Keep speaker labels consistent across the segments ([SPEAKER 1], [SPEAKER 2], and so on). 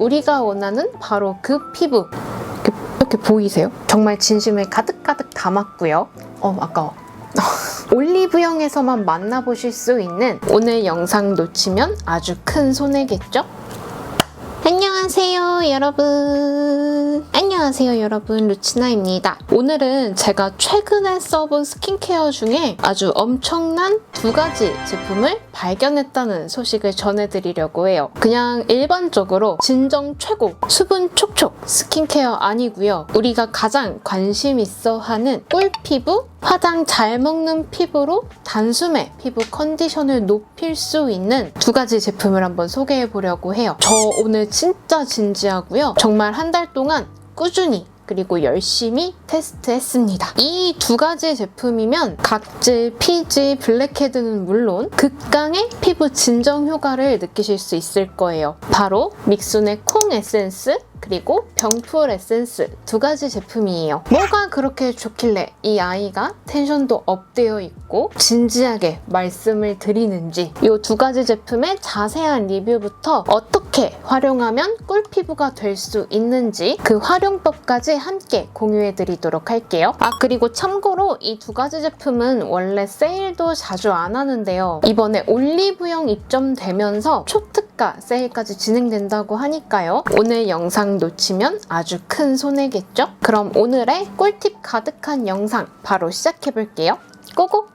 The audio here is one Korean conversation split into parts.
[SPEAKER 1] 우리가 원하는 바로 그 피부. 이렇게, 이렇게 보이세요? 정말 진심을 가득가득 담았고요. 어, 아까워. 올리브영에서만 만나보실 수 있는 오늘 영상 놓치면 아주 큰 손해겠죠? 안녕하세요 여러분. 안녕하세요 여러분. 루치나입니다. 오늘은 제가 최근에 써본 스킨케어 중에 아주 엄청난 두 가지 제품을 발견했다는 소식을 전해드리려고 해요. 그냥 일반적으로 진정 최고 수분 촉촉 스킨케어 아니고요. 우리가 가장 관심 있어 하는 꿀피부 화장 잘 먹는 피부로 단숨에 피부 컨디션을 높일 수 있는 두 가지 제품을 한번 소개해 보려고 해요. 저 오늘 진짜 진지하고요. 정말 한 달 동안 꾸준히 그리고 열심히 테스트했습니다. 이 두 가지 제품이면 각질, 피지, 블랙헤드는 물론 극강의 피부 진정 효과를 느끼실 수 있을 거예요. 바로 믹순의 콩 에센스 그리고 병풀 에센스 두 가지 제품이에요. 뭐가 그렇게 좋길래 이 아이가 텐션도 업되어 있고 진지하게 말씀을 드리는지 이 두 가지 제품의 자세한 리뷰부터 어떻게 활용하면 꿀 피부가 될 수 있는지 그 활용법까지 함께 공유해 드리도록 할게요. 아 그리고 참고로 이 두 가지 제품은 원래 세일도 자주 안 하는데요. 이번에 올리브영 입점되면서 초특가 세일까지 진행된다고 하니까요. 오늘 영상 놓치면 아주 큰 손해겠죠? 그럼 오늘의 꿀팁 가득한 영상 바로 시작해 볼게요. 고고!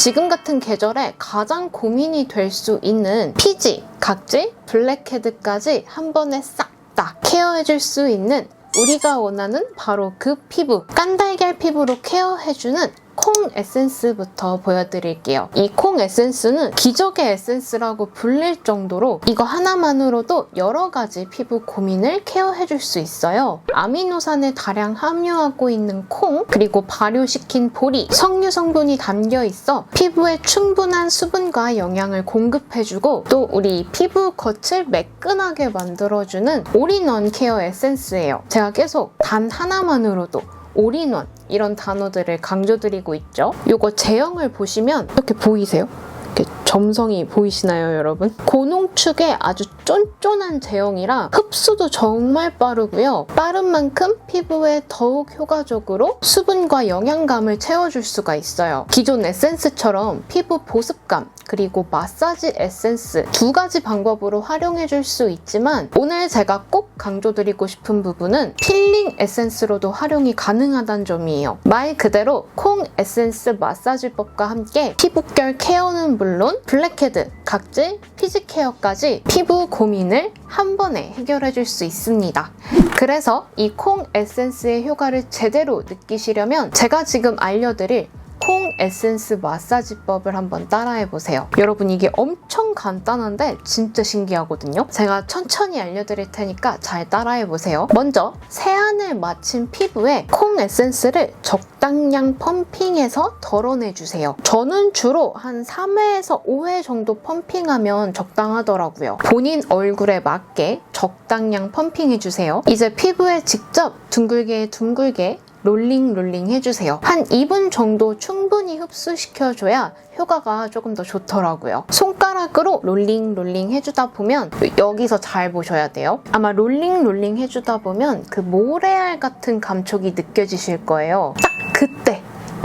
[SPEAKER 1] 지금 같은 계절에 가장 고민이 될 수 있는 피지, 각질, 블랙헤드까지 한 번에 싹 다 케어해줄 수 있는 우리가 원하는 바로 그 피부, 깐달걀 피부로 케어해주는 콩 에센스부터 보여드릴게요. 이 콩 에센스는 기적의 에센스라고 불릴 정도로 이거 하나만으로도 여러 가지 피부 고민을 케어해줄 수 있어요. 아미노산을 다량 함유하고 있는 콩, 그리고 발효시킨 보리, 석류 성분이 담겨 있어 피부에 충분한 수분과 영양을 공급해주고 또 우리 피부 겉을 매끈하게 만들어주는 올인원 케어 에센스예요. 제가 계속 단 하나만으로도 올인원 이런 단어들을 강조드리고 있죠. 요거 제형을 보시면 이렇게 보이세요? 이렇게 점성이 보이시나요, 여러분? 고농축의 아주 쫀쫀한 제형이라 흡수도 정말 빠르고요. 빠른 만큼 피부에 더욱 효과적으로 수분과 영양감을 채워줄 수가 있어요. 기존 에센스처럼 피부 보습감, 그리고 마사지 에센스 두 가지 방법으로 활용해 줄 수 있지만 오늘 제가 꼭 강조드리고 싶은 부분은 필링 에센스로도 활용이 가능하다는 점이에요. 말 그대로 콩 에센스 마사지법과 함께 피부결 케어는 물론 블랙헤드, 각질, 피지 케어까지 피부 고민을 한 번에 해결해 줄 수 있습니다. 그래서 이 콩 에센스의 효과를 제대로 느끼시려면 제가 지금 알려드릴 콩 에센스 마사지법을 한번 따라해 보세요. 여러분 이게 엄청 간단한데 진짜 신기하거든요. 제가 천천히 알려드릴 테니까 잘 따라해 보세요. 먼저 세안을 마친 피부에 콩 에센스를 적당량 펌핑해서 덜어내 주세요. 저는 주로 한 3회에서 5회 정도 펌핑하면 적당하더라고요. 본인 얼굴에 맞게 적당량 펌핑해 주세요. 이제 피부에 직접 둥글게 둥글게 롤링 롤링 해주세요. 한 2분 정도 충분히 흡수시켜줘야 효과가 조금 더 좋더라고요. 손가락으로 롤링 롤링 해주다 보면 여기서 잘 보셔야 돼요. 아마 롤링 롤링 해주다 보면 그 모래알 같은 감촉이 느껴지실 거예요. 딱 그때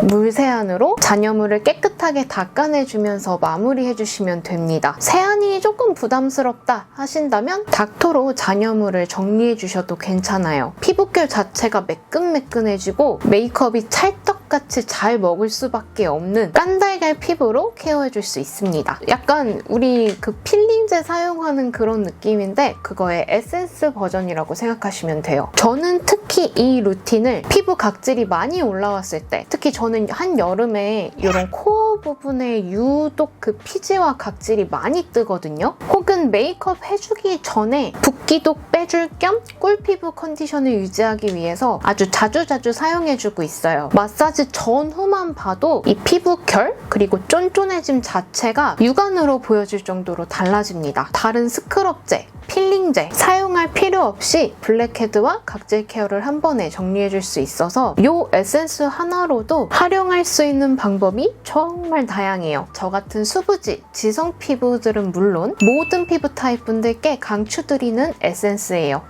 [SPEAKER 1] 물 세안으로 잔여물을 깨끗하게 닦아내주면서 마무리해주시면 됩니다. 세안이 조금 부담스럽다 하신다면 닥터로 잔여물을 정리해주셔도 괜찮아요. 피부결 자체가 매끈매끈해지고 메이크업이 찰떡 같이 잘 먹을 수밖에 없는 깐달걀 피부로 케어해줄 수 있습니다. 약간 우리 그 필링제 사용하는 그런 느낌인데 그거의 에센스 버전이라고 생각하시면 돼요. 저는 특히 이 루틴을 피부 각질이 많이 올라왔을 때 특히 저는 한여름에 이런 코어 부분에 유독 그 피지와 각질이 많이 뜨거든요. 혹은 메이크업 해주기 전에 붓기도 빼줄 겸 꿀피부 컨디션을 유지하기 위해서 아주 자주자주 사용해주고 있어요. 마사지 전후만 봐도 이 피부 결 그리고 쫀쫀해짐 자체가 육안으로 보여질 정도로 달라집니다. 다른 스크럽제, 필링제 사용할 필요 없이 블랙헤드와 각질 케어를 한 번에 정리해줄 수 있어서 이 에센스 하나로도 활용할 수 있는 방법이 정말 다양해요. 저 같은 수부지, 지성 피부들은 물론 모든 피부 타입 분들께 강추드리는 에센스예요.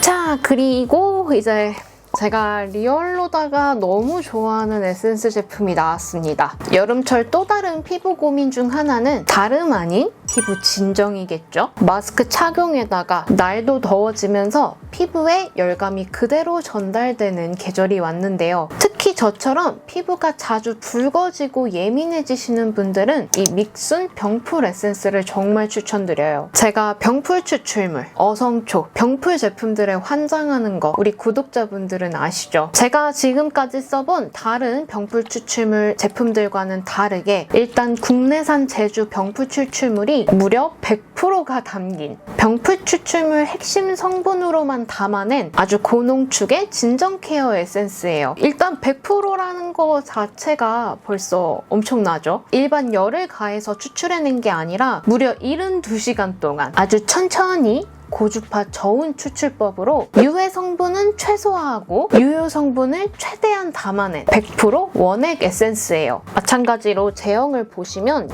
[SPEAKER 1] 자, 그리고 이제 제가 리얼로다가 너무 좋아하는 에센스 제품이 나왔습니다. 여름철 또 다른 피부 고민 중 하나는 다름 아닌 피부 진정이겠죠? 마스크 착용에다가 날도 더워지면서 피부에 열감이 그대로 전달되는 계절이 왔는데요. 특히 저처럼 피부가 자주 붉어지고 예민해지시는 분들은 이 믹순 병풀 에센스를 정말 추천드려요. 제가 병풀 추출물, 어성초, 병풀 제품들에 환장하는 거 우리 구독자분들은 아시죠? 제가 지금까지 써본 다른 병풀 추출물 제품들과는 다르게 일단 국내산 제주 병풀 추출물이 무려 100%가 담긴 병풀 추출물 핵심 성분으로만 담아낸 아주 고농축의 진정 케어 에센스예요. 일단 100% 라는 거 자체가 벌써 엄청나죠? 일반 열을 가해서 추출해낸 게 아니라 무려 72시간 동안 아주 천천히 고주파 저온 추출법으로 유해 성분은 최소화하고 유효 성분을 최대한 담아낸 100% 원액 에센스예요. 마찬가지로 제형을 보시면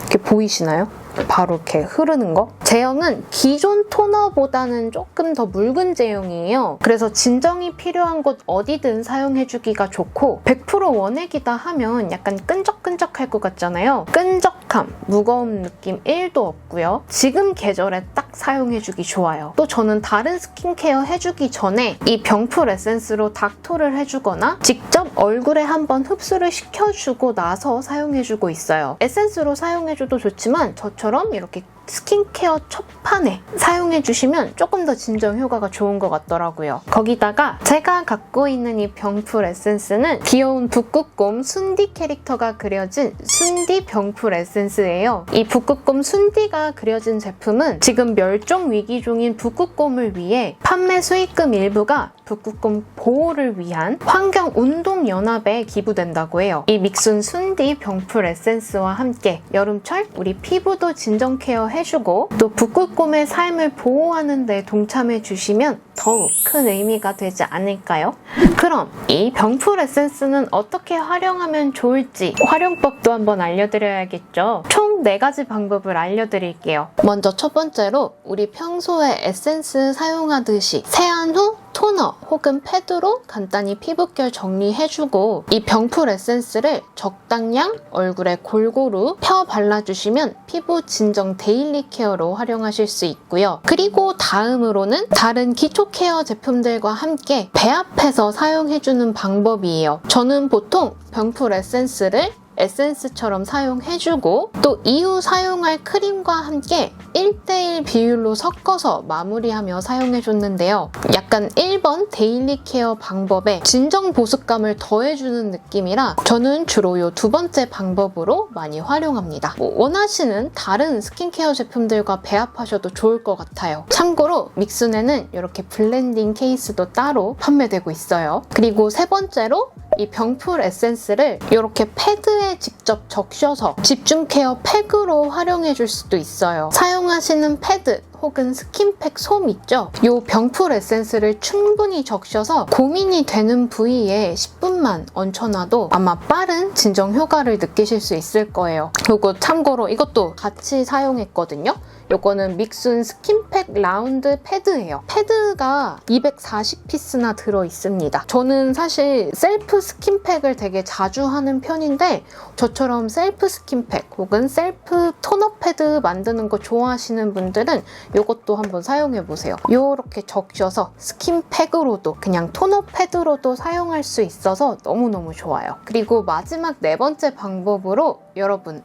[SPEAKER 1] 이렇게 보이시나요? 바로 이렇게 흐르는 거. 제형은 기존 토너보다는 조금 더 묽은 제형이에요. 그래서 진정이 필요한 곳 어디든 사용해주기가 좋고 100% 원액이다 하면 약간 끈적끈적할 것 같잖아요. 끈적 함, 무거운 느낌 1도 없고요. 지금 계절에 딱 사용해주기 좋아요. 또 저는 다른 스킨케어 해주기 전에 이 병풀 에센스로 닥토를 해주거나 직접 얼굴에 한번 흡수를 시켜주고 나서 사용해주고 있어요. 에센스로 사용해줘도 좋지만 저처럼 이렇게 스킨케어 첫판에 사용해주시면 조금 더 진정 효과가 좋은 것 같더라고요. 거기다가 제가 갖고 있는 이 병풀 에센스는 귀여운 북극곰 순디 캐릭터가 그려진 순디 병풀 에센스예요. 이 북극곰 순디가 그려진 제품은 지금 멸종 위기 중인 북극곰을 위해 판매 수익금 일부가 북극곰 보호를 위한 환경운동연합에 기부된다고 해요. 이 믹순 순디 병풀 에센스와 함께 여름철 우리 피부도 진정 케어 해 주고 또 북극곰의 삶을 보호하는 데 동참해 주시면 더욱 큰 의미가 되지 않을까요? 그럼 이 병풀 에센스는 어떻게 활용하면 좋을지 활용법도 한번 알려드려야겠죠. 총 4가지 방법을 알려드릴게요. 먼저 첫 번째로 우리 평소에 에센스 사용하듯이 세안 후 토너 혹은 패드로 간단히 피부결 정리해주고 이 병풀 에센스를 적당량 얼굴에 골고루 펴 발라주시면 피부 진정 데일리 케어로 활용하실 수 있고요. 그리고 다음으로는 다른 기초 케어 제품들과 함께 배합해서 사용해주는 방법이에요. 저는 보통 병풀 에센스를 에센스처럼 사용해주고 또 이후 사용할 크림과 함께 1대1 비율로 섞어서 마무리하며 사용해줬는데요. 약간 1번 데일리 케어 방법에 진정 보습감을 더해주는 느낌이라 저는 주로 이두 번째 방법으로 많이 활용합니다. 뭐 원하시는 다른 스킨케어 제품들과 배합하셔도 좋을 것 같아요. 참고로 믹순에는 이렇게 블렌딩 케이스도 따로 판매되고 있어요. 그리고 세 번째로 이 병풀 에센스를 이렇게 패드에 직접 적셔서 집중 케어 팩으로 활용해 줄 수도 있어요. 사용하시는 패드 혹은 스킨팩 솜 있죠? 이 병풀 에센스를 충분히 적셔서 고민이 되는 부위에 10분만 얹혀놔도 아마 빠른 진정 효과를 느끼실 수 있을 거예요. 그리고 참고로 이것도 같이 사용했거든요. 요거는 믹순 스킨팩 라운드 패드예요. 패드가 240피스나 들어 있습니다. 저는 사실 셀프 스킨팩을 되게 자주 하는 편인데 저처럼 셀프 스킨팩 혹은 셀프 토너 패드 만드는 거 좋아하시는 분들은 요것도 한번 사용해 보세요. 요렇게 적셔서 스킨팩으로도 그냥 토너 패드로도 사용할 수 있어서 너무너무 좋아요. 그리고 마지막 네 번째 방법으로 여러분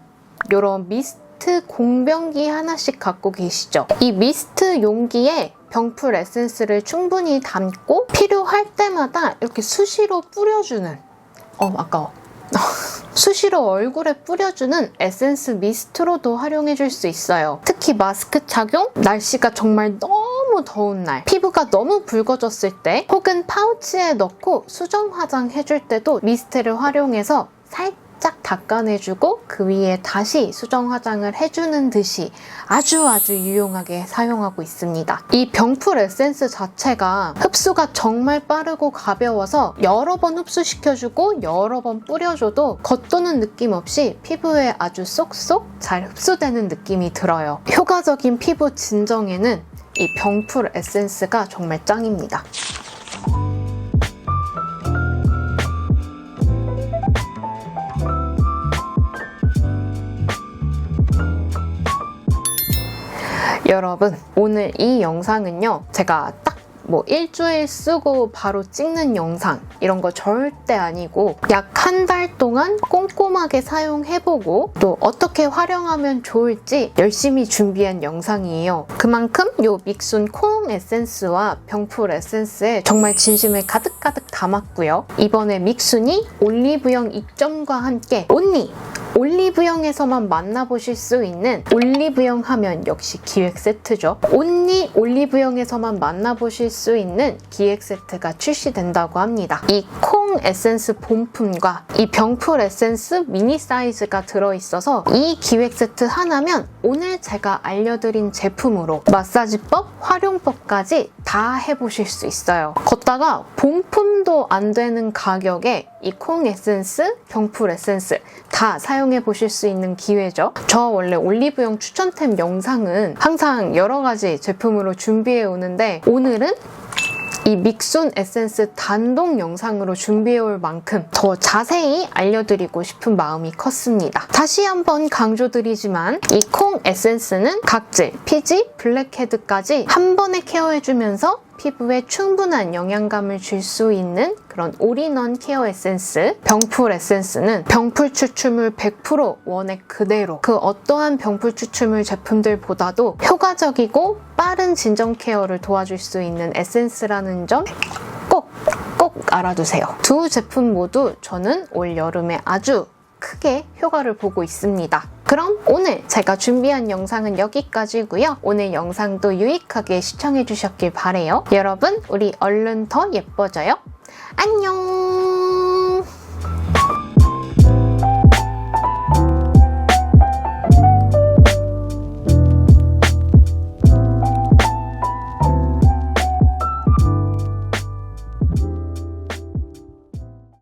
[SPEAKER 1] 요런 미스트 미스트 공병기 하나씩 갖고 계시죠? 이 미스트 용기에 병풀 에센스를 충분히 담고 필요할 때마다 이렇게 수시로 뿌려주는 어 아까워 수시로 얼굴에 뿌려주는 에센스 미스트로도 활용해줄 수 있어요. 특히 마스크 착용, 날씨가 정말 너무 더운 날, 피부가 너무 붉어졌을 때, 혹은 파우치에 넣고 수정 화장 해줄 때도 미스트를 활용해서 살짝 살짝 닦아내주고 그 위에 다시 수정 화장을 해주는 듯이 아주 아주 유용하게 사용하고 있습니다. 이 병풀 에센스 자체가 흡수가 정말 빠르고 가벼워서 여러 번 흡수시켜주고 여러 번 뿌려줘도 겉도는 느낌 없이 피부에 아주 쏙쏙 잘 흡수되는 느낌이 들어요. 효과적인 피부 진정에는 이 병풀 에센스가 정말 짱입니다. 여러분, 오늘 이 영상은요, 제가 딱뭐 일주일 쓰고 바로 찍는 영상 이런 거 절대 아니고 약 한 달 동안 꼼꼼하게 사용해보고 또 어떻게 활용하면 좋을지 열심히 준비한 영상이에요. 그만큼 요 믹순 콩 에센스와 병풀 에센스에 정말 진심을 가득가득 담았고요. 이번에 믹순이 올리브영 입점과 함께 온니 올리브영에서만 만나보실 수 있는 올리브영 하면 역시 기획 세트죠. 온리 올리브영에서만 만나보실 수 있는 기획 세트가 출시된다고 합니다. 이 콩 에센스 본품과 이 병풀 에센스 미니 사이즈가 들어있어서 이 기획 세트 하나면 오늘 제가 알려드린 제품으로 마사지법, 활용법까지 다 해보실 수 있어요. 걷다가 본품도 안 되는 가격에 이 콩 에센스, 병풀 에센스 다 사용해 보실 수 있는 기회죠. 저 원래 올리브영 추천템 영상은 항상 여러 가지 제품으로 준비해 오는데 오늘은 이 믹순 에센스 단독 영상으로 준비해올 만큼 더 자세히 알려드리고 싶은 마음이 컸습니다. 다시 한번 강조드리지만 이 콩 에센스는 각질, 피지, 블랙헤드까지 한 번에 케어해주면서 피부에 충분한 영양감을 줄 수 있는 그런 올인원 케어 에센스 병풀 에센스는 병풀 추출물 100% 원액 그대로 그 어떠한 병풀 추출물 제품들보다도 효과적이고 빠른 진정 케어를 도와줄 수 있는 에센스라는 점 꼭, 꼭 알아두세요. 두 제품 모두 저는 올 여름에 아주 크게 효과를 보고 있습니다. 그럼 오늘 제가 준비한 영상은 여기까지고요. 오늘 영상도 유익하게 시청해 주셨길 바래요. 여러분, 우리 얼른 더 예뻐져요. 안녕!